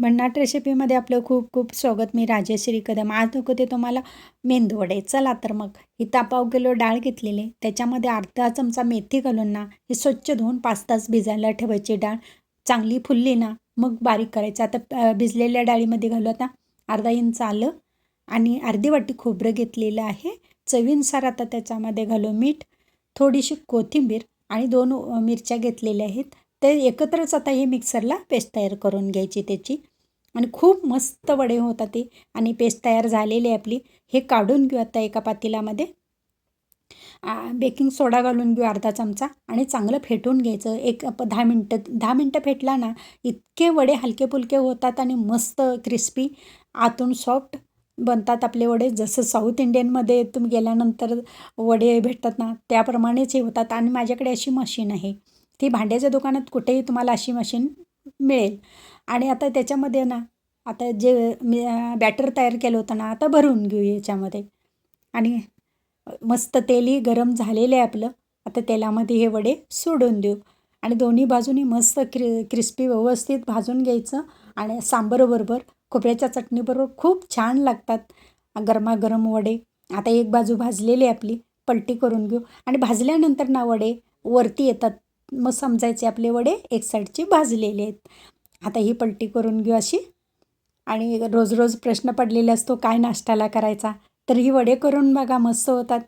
भन्नाट रेसिपीमध्ये आपलं खूप खूप स्वागत. मी राजेश्री कदम आज दाखवते तुम्हाला मेंदूवडे. चला तर मग. इथं पाव किलो डाळ घेतलेली. त्याच्यामध्ये अर्धा चमचा मेथी घालून ना ही स्वच्छ धुवून पाच तास भिजायला ठेवायची डाळ. चांगली फुलली ना मग बारीक करायचं. आता भिजलेल्या डाळीमध्ये घालू आता अर्धा इंच आलं आणि अर्धी वाटी खोबरं घेतलेलं आहे. चवीनुसार आता त्याच्यामध्ये घालू मीठ थोडीशी कोथिंबीर आणि दोन मिरच्या घेतलेल्या आहेत. ते एकत्रच आता हे मिक्सरला पेस्ट तयार करून घ्यायची त्याची. आणि खूप मस्त वडे होतात ते. आणि पेस्ट तयार झालेली आहे आपली. हे काढून घेऊ आता एका पातेल्यामध्ये बेकिंग सोडा घालून घेऊ अर्धा चमचा. आणि चांगलं फेटून घ्यायचं. एक दहा मिनटं दहा मिनटं फेटला ना इतके वडे हलके फुलके होतात आणि मस्त क्रिस्पी आतून सॉफ्ट बनतात आपले वडे. जसं साऊथ इंडियनमध्ये तुम्ही गेल्यानंतर वडे भेटतात ना त्याप्रमाणेच हे होतात. आणि माझ्याकडे अशी मशीन आहे. ती भांड्याच्या दुकानात कुठेही तुम्हाला अशी मशीन मिळेल. आणि आता त्याच्यामध्ये ना आता जे मी बॅटर तयार केलं होतं ना आता भरून घेऊ याच्यामध्ये. आणि मस्त तेलही गरम झालेलं आहे आपलं. आता तेलामध्ये हे वडे सोडून देऊ. आणि दोन्ही बाजूनी मस्त क्रि क्रिस्पी व्यवस्थित भाजून घ्यायचं. आणि सांबरबरोबर खोबऱ्याच्या चटणीबरोबर खूप छान लागतात. गरमागरम वडे. आता एक बाजू भाजलेली आपली पलटी करून घेऊ. आणि भाजल्यानंतर ना वडे वरती येतात. मग समजायचे आपले वडे एक साईडचे भाजलेले आहेत. आता ही पलटी करून घेऊ अशी. आणि रोज रोज प्रश्न पडलेला असतो काय नाश्त्याला करायचा? तर ही वडे करून बघा मस्त होतात.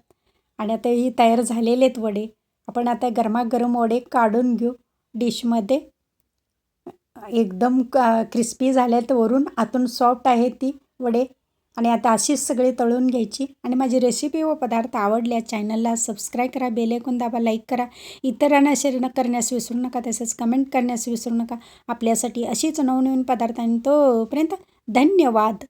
आणि आता ही तयार झालेले आहेत वडे. आपण आता गरमागरम वडे काढून घेऊ डिशमध्ये. एकदम क्रिस्पी झाल्यात वरून. आतून सॉफ्ट आहे ती वडे. आणि आता अशीच सगळी तळून घ्यायची. आणि माझी रेसिपी व पदार्थ आवडल्या चॅनलला सबस्क्राईब करा बेलेकून दाबा लाईक करा. इतरांना शेअर करण्यास विसरू नका तसेच कमेंट करण्यास विसरू नका. आपल्यासाठी अशीच नवनवीन पदार्थ आणि तोपर्यंत धन्यवाद.